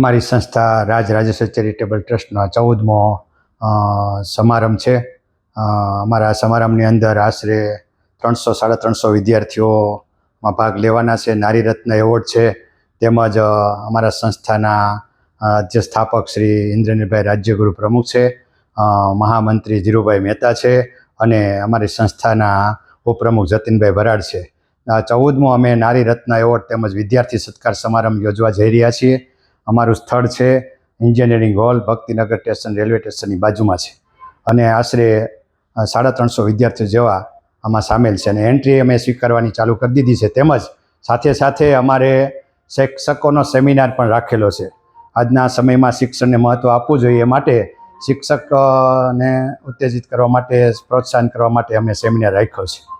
અમારી સંસ્થા રાજ રાજેશ્વર ચેરિટેબલ ટ્રસ્ટનો ચૌદમો સમારંભ છે. અમારા સમારંભની અંદર આશરે ત્રણસો, સાડા ત્રણસો વિદ્યાર્થીઓમાં ભાગ લેવાના છે. નારી રત્ન એવોર્ડ છે. તેમજ અમારા સંસ્થાના જે સ્થાપક શ્રી ઇન્દ્રનીલભાઈ રાજ્યગુરુ પ્રમુખ છે. મહામંત્રી ધીરુભાઈ મહેતા છે અને અમારી સંસ્થાના ઉપપ્રમુખ જતીનભાઈ ભરાડ છે. ચૌદમો અમે નારી રત્ન એવોર્ડ તેમજ વિદ્યાર્થી સત્કાર સમારંભ યોજવા જઈ રહ્યા છીએ. અમારું સ્થળ છે engineering hall Bhaktinagar station railway સ્ટેશનની બાજુમાં છે. અને આશરે સાડા ત્રણસો વિદ્યાર્થીઓ જેવા આમાં સામેલ છે. અને એન્ટ્રી અમે સ્વીકારવાની ચાલુ કરી દીધી છે. તેમજ સાથે સાથે અમારે શિક્ષકોનો સેમિનાર પણ રાખેલો છે. આજના સમયમાં શિક્ષણને મહત્ત્વ આપવું જોઈએ માટે શિક્ષકને ઉત્તેજિત કરવા માટે પ્રોત્સાહન કરવા માટે અમે સેમિનાર રાખ્યો છે.